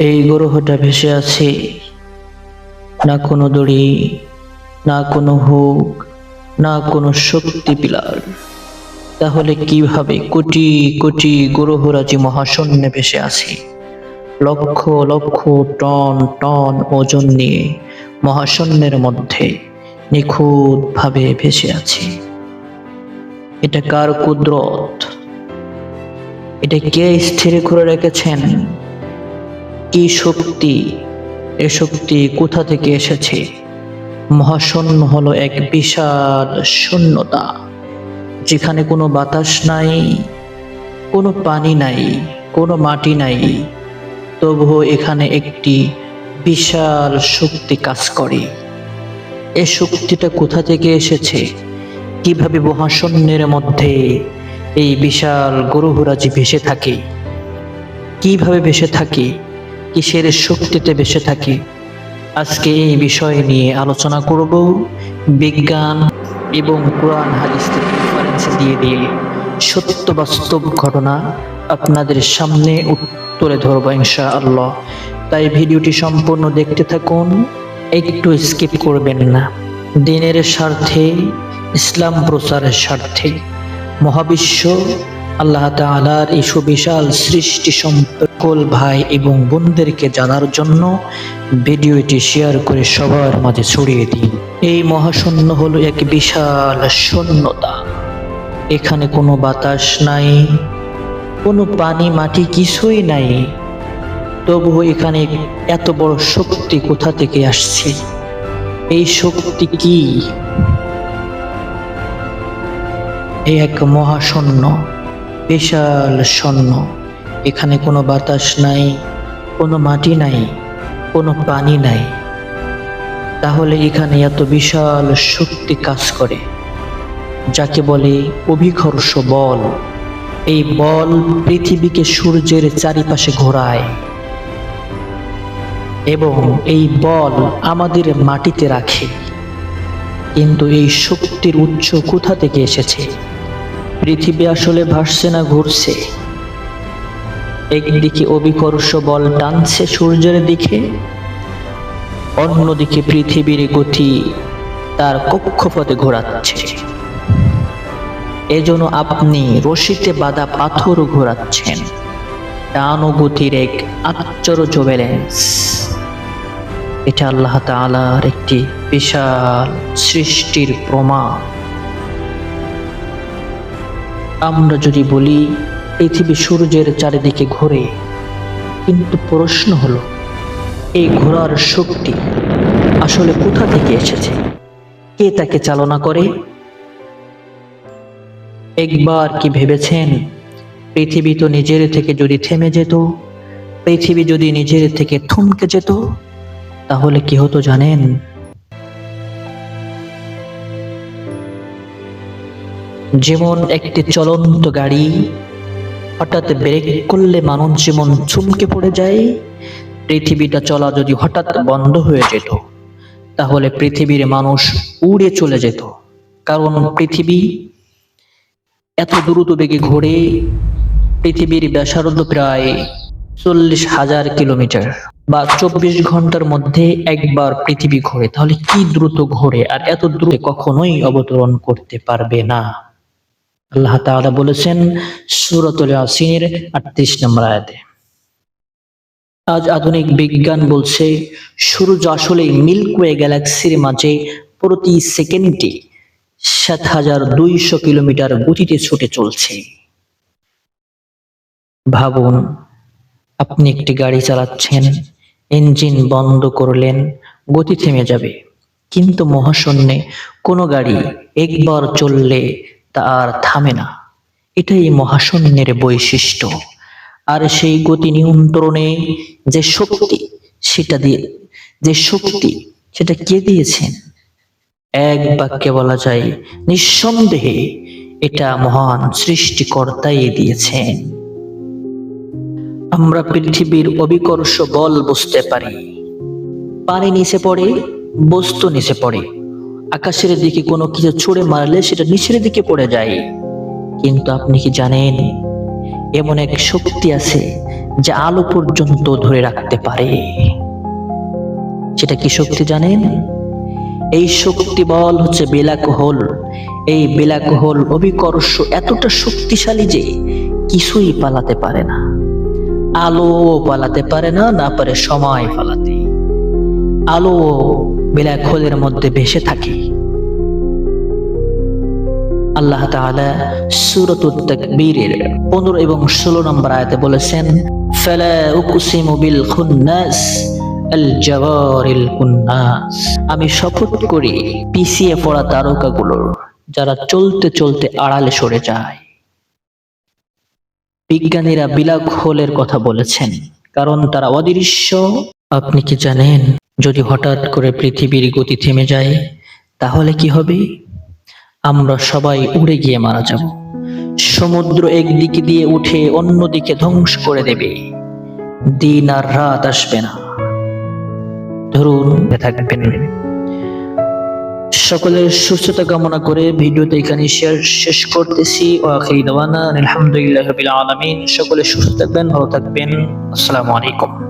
এই গ্রহটা ভেসে আছে। না কোনো দড়ি, না কোনো হুক, না কোনো শক্তি পিলার। তাহলে কীভাবে কোটি কোটি গ্রহরাজি মহাশূন্যে ভেসে আছে? লক্ষ লক্ষ টন টন ওজন নিয়ে মহাশূন্যের মধ্যে নিখুঁতভাবে ভেসে আছে। এটা কার কুদরত? এটা কে স্থির করে রেখেছেন? কি শক্তি? এ শক্তি কোথা থেকে এসেছে? মহাশূন্য হলো এক বিশাল শূন্যতা, যেখানে কোনো বাতাস নাই, কোনো পানি নাই, কোনো মাটি নাই। তবুও এখানে একটি বিশাল শক্তি কাজ করে। এ শক্তিটা কোথা থেকে এসেছে? কীভাবে মহাশূন্যের মধ্যে এই বিশাল গ্রহরাজি ভেসে থাকে? কীভাবে ভেসে থাকে? কিসের শক্তিতে বেঁচে থাকে? আজকে এই বিষয় নিয়ে আলোচনা করব বিজ্ঞান এবং কোরআন হাদিস থেকে দিয়ে দিয়ে। সত্য বাস্তব ঘটনা আপনাদের সামনে তুলে ধরবো ইনশা আল্লাহ তাই ভিডিওটি সম্পূর্ণ দেখতে থাকুন, একটু স্কিপ করবেন না। দিনের স্বার্থে, ইসলাম প্রচারের স্বার্থে। মহাবিশ্ব আল্লাহ তাআলার এই সুবিশাল সৃষ্টি সকল ভাই এবং বোনদেরকে জানার জন্য ভিডিওটি শেয়ার করে সবার মাঝে ছড়িয়ে দিন। এই মহাশূন্য হলো এক বিশাল শূন্যতা। এখানে কোনো বাতাস নাই, কোনো পানি মাটি কিছুই নাই। তবুও এখানে এত বড় শক্তি কোথা থেকে আসছে? এই শক্তি কি? এক মহাশূন্য। বিশাল শূন্য এখানে কোনো বাতাস নাই, কোনো মাটি নাই, কোনো পানি নাই। তাহলে এখানে এত বিশাল শক্তি কাজ করে। যাকে বলে অভিকর্ষ বল। এই বল পৃথিবীকে সূর্যের চারিপাশে ঘোরায়। এবং এই বল আমাদের মাটিতে রাখে। কিন্তু এই শক্তির উৎস কোথা থেকে এসেছে? পৃথিবী আসলে ভাসছে না, ঘুরছে। একদিকে অভিকর্ষ বল টানছে সূর্যের দিকে, অন্যদিকে পৃথিবীর গতি তার কক্ষপথে ঘোরাচ্ছে। এজন্য আপনি রশিতে বাঁধা পাথর ঘোরাচ্ছেন। টান গতির এক আশ্চর্য ব্যালেন্স। এটা আল্লাহ তাআলার একটি বিশাল সৃষ্টির প্রমাণ। আমরা যদি বলি, পৃথিবী সূর্যের চারিদিকে ঘোরে, কিন্তু প্রশ্ন হলো, এই ঘোরার শক্তি আসলে কোথা থেকে এসেছে? কে তাকে চালনা করে? একবার কি ভেবেছেন, পৃথিবী তো নিজের থেকে যদি থেমে যেত, পৃথিবী যদি নিজের থেকে থমকে যেত, তাহলে কি হতো জানেন? যেমন একটি চলন্ত গাড়ি, হঠাৎ ব্রেক করলে মানুষ জীবন চমকে পড়ে যায়, পৃথিবীটা চলা যদি হঠাৎ বন্ধ হয়ে যেত, তাহলে পৃথিবীর মানুষ উড়ে চলে যেত। কারণ পৃথিবী এত দ্রুত বেগে ঘোরে, পৃথিবীর ব্যাসার্ধ প্রায় চল্লিশ হাজার কিলোমিটার বা চব্বিশ ঘণ্টার মধ্যে একবার পৃথিবী ঘোরে। তাহলে কি দ্রুত ঘোরে? আর এত দ্রুত কখনোই অবতরণ করতে পারবে না। আল্লাহ তাআলা বলেছেন সূরাতুল ইয়াসিনের 38 নম্বর আয়াতে। আজ আধুনিক বিজ্ঞান বলছে, সূর্য আসলে মিল্কওয়ে গ্যালাক্সির মাঝে প্রতি সেকেন্ডে সাত হাজার দুইশো কিলোমিটার গতিতে ছুটে চলছে। ভাবুন, আপনি একটি গাড়ি চালাচ্ছেন ইঞ্জিন বন্ধ করলেন, গতি থেমে যাবে। কিন্তু মহাশূন্যে কোনো গাড়ি একবার চললে তা আর থামে না। এটাই মহাশূন্যের বৈশিষ্ট্য। আর সেই গতি নিয়ন্ত্রণে যে শক্তি, সেটা দিয়ে, যে শক্তি, সেটা কে দিয়েছেন? এক বাক্যে বলা যায়, নিঃসন্দেহে এটা মহান সৃষ্টিকর্তাই দিয়েছেন। আমরা পৃথিবীর অবিকর্ষ বল বুঝতে পারি। পানি নিচে পড়ে, বস্তু নিচে পড়ে। আকাশের দিকে কোনো কিছু ছুড়ে মারলে সেটা নিচের দিকে পড়ে যায়। কিন্তু আপনি কি জানেন, এমন এক শক্তি আছে যা আলো পর্যন্ত ধরে রাখতে পারে। সেটা কি শক্তি জানেন? এই শক্তি বল হচ্ছে বেলাক হোল এই বেলাক হোল অভিকর্ষ এতটা শক্তিশালী যে কিছুই পালাতে পারে না। আলো পালাতে পারে না না পারে সময় পালাতে। আলো বেলাক হোলের মধ্যে ভেসে থাকে। আল্লাহ তাআলা সূরাতুত তাকবীরের 15 এবং 16 নম্বর আয়াতে বলেছেন, ফালা উকসিমু বিল খুন্নাস আল জাওয়ারিল আমি শপথ করি পিছিয়ে পড়া তারকাগুলোর, যারা চলতে চলতে আড়ালে সরে যায়। বিজ্ঞানীরা বিলাক হোলের কথা বলেছেন, কারণ তারা অদৃশ্য আপনি কি জানেন, যদি হঠাৎ করে পৃথিবীর গতি থেমে যায়, তাহলে কি হবে? আমরা সবাই উড়ে গিয়ে মারা যাব। সমুদ্র একদিকে দিয়ে উঠে অন্যদিকে ধ্বংস করে দেবে। দিন আর রাত আসবে না। ধরুন থাকবেন। সকলের সুস্থতা কামনা করে ভিডিওতে এখানে শেয়ার শেষ করতেছি। ও আখিরি দাওয়ানা, আলহামদুলিল্লাহ আলামিন। সকলে সুস্থ থাকবেন, ভালো থাকবেন। আসসালামু আলাইকুম।